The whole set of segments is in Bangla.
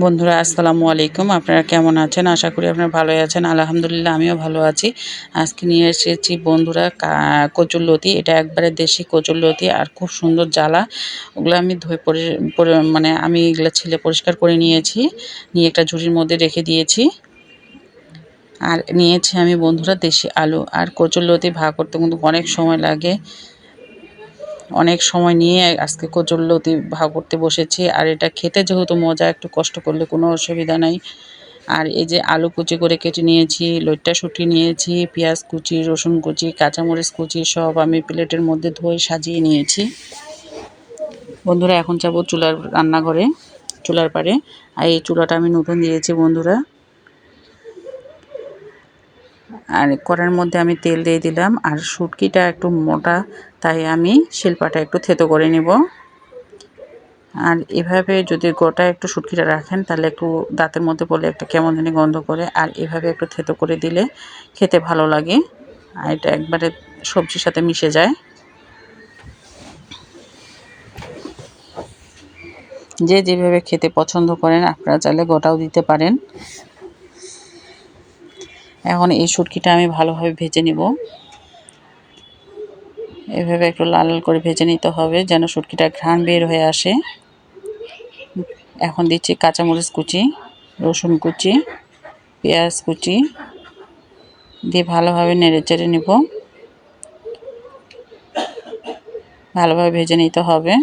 বন্ধুরা, আসসালামু আলাইকুম। আপনারা কেমন আছেন? আশা করি আপনারা ভালোই আছেন। আলহামদুলিল্লাহ, আমিও ভালো আছি। আজকে নিয়ে এসেছি বন্ধুরা কচুরলতি এটা একবারে দেশি কচুরলতি আর খুব সুন্দর জ্বালা। ওগুলো আমি ধুয়ে পরি, পরি- মানে আমি এগুলো ছিলে পরিষ্কার করে নিয়েছি। নিয়ে একটা ঝুড়ির মধ্যে রেখে দিয়েছি। আর নিয়েছি আমি বন্ধুরা দেশি আলু। আর কচুরলতি ভাগ করতে কিন্তু অনেক সময় লাগে। অনেক সময় নিয়ে আজকে কচুরলতি ভাগ করতে বসেছি, আর এটা খেতে যেহেতু মজা, একটু কষ্ট করলে কোনো অসুবিধা নাই। আর এই যে আলু কুচি করে কেটে নিয়েছি, লইট্টা শুটি নিয়েছি, পেঁয়াজ কুচি, রসুন কুচি, কাঁচামরিচ কুচি, সব আমি প্লেটের মধ্যে ধুয়ে সাজিয়ে নিয়েছি। বন্ধুরা, এখন যাব চুলার রান্নাঘরে, চুলার পাড়ে। আর এই চুলাটা আমি নতুন দিয়েছি, বন্ধুরা। আর কড়ার মধ্যে আমি তেল দিয়ে দিলাম। আর শুটকিটা একটু মোটা, তাই আমি শিল্পাটা একটু থেতো করে নেব। আর এভাবে যদি গোটা একটু শুটকিটা রাখেন, তাহলে একটু দাঁতের মধ্যে পড়লে একটা কেমন জানি গন্ধ করে। আর এভাবে একটু থেতো করে দিলে খেতে ভালো লাগে। আর এটা একবারে সবজির সাথে মিশে যায়। যে যেভাবে খেতে পছন্দ করেন, আপনারা চাইলে গোটাও দিতে পারেন। এখন এই শুটকিটা আমি ভালোভাবে ভেজে নিব। এভাবে একটু লাল লাল করে ভেজে নিতে হবে যেন শুটকিটা ঘ্রাণ বের হয়ে আসে। এখন দিচ্ছি কাঁচামরিচ কুচি, রসুন কুচি, পেঁয়াজ কুচি দিয়ে ভালোভাবে নেড়ে চেড়ে নিব। ভালোভাবে ভেজে নিতে হবে।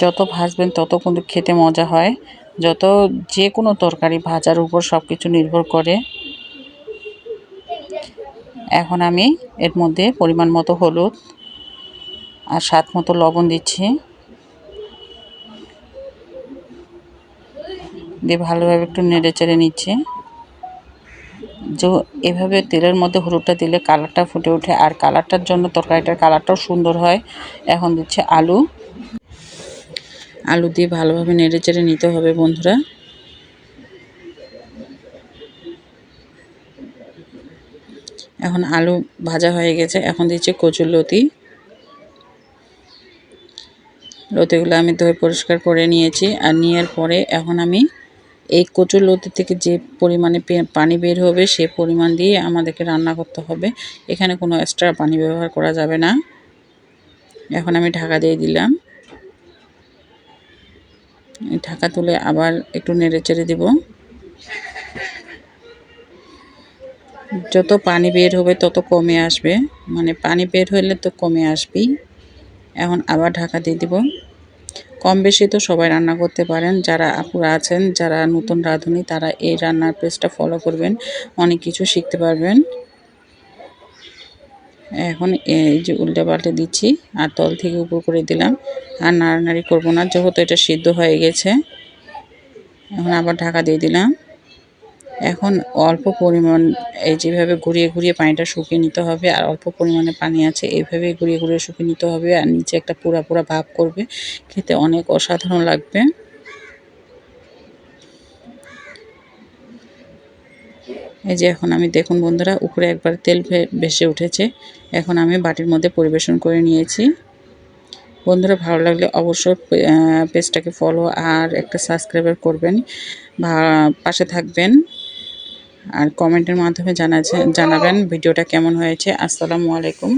যত ভাজবেন তত কিন্তু খেতে মজা হয়। যত যে কোনো তরকারি ভাজার উপর সব কিছু নির্ভর করে। এখন আমি এর মধ্যে পরিমাণ মতো হলুদ আর স্বাদ মতো লবণ দিচ্ছি। দিয়ে ভালোভাবে একটু নেড়ে চেড়ে নিচ্ছি। যে এভাবে তেলের মধ্যে হলুদটা দিলে কালারটা ফুটে ওঠে। আর কালারটার জন্য তরকারিটার কালারটাও সুন্দর হয়। এখন দিচ্ছে আলু। আলু দিয়ে ভালোভাবে নেড়ে চেড়ে নিতে হবে বন্ধুরা। এখন আলু ভাজা হয়ে গেছে, এখন দিচ্ছি কচুর লতি। লতিগুলো আমি ধুয়ে পরিষ্কার করে নিয়েছি আর নেওয়ার পরে এখন আমি এই কচুর লতি থেকে যে পরিমাণে পানি বের হবে সে পরিমাণ দিয়ে আমাদেরকে রান্না করতে হবে। এখানে কোনো এক্সট্রা পানি ব্যবহার করা যাবে না। এখন আমি ঢাকা দিয়ে দিলাম। ঢাকা তুলে আবার একটু নেড়ে চেড়ে দেব। যত পানি বের হবে তত কমে আসবে। মানে পানি বের হলে তো কমে আসবেই। এখন আবার ঢাকা দিয়ে দিব। কম বেশি তো সবাই রান্না করতে পারেন। যারা আপুরা আছেন, যারা নতুন রাঁধুনি, তারা এই রান্নার পেজটা ফলো করবেন। অনেক কিছু শিখতে পারবেন। এখন এই যে উল্টে পাল্টে দিচ্ছি, আর তল থেকে উপর করে দিলাম। আর নাড়ানাড়ি করব না, যেহেতু এটা সিদ্ধ হয়ে গেছে। এখন আবার ঢাকা দিয়ে দিলাম। এখন অল্প পরিমাণ এই যেভাবে ঘুরিয়ে ঘুরিয়ে পানিটা শুকিয়ে নিতে হবে, আর অল্প পরিমাণে পানি আছে এইভাবে ঘুরিয়ে ঘুরিয়ে শুকিয়ে নিতে হবে। আর নিচে একটা পুরা পুরা ভাব করবে, খেতে অনেক অসাধারণ লাগবে। এই যে এখন আমি দেখুন বন্ধুরা, উপরে একবার তেল ভেসে উঠেছে। এখন আমি বাটির মধ্যে পরিবেশন করে নিয়েছি। বন্ধুরা, ভালো লাগলে অবশ্যই পেজটাকে ফলো আর একটা সাবস্ক্রাইবার করবেন। পাশে থাকবেন। আর কমেন্টের মাধ্যমে জানা জানাবেন ভিডিওটা কেমন হয়েছে। আসসালামু আলাইকুম।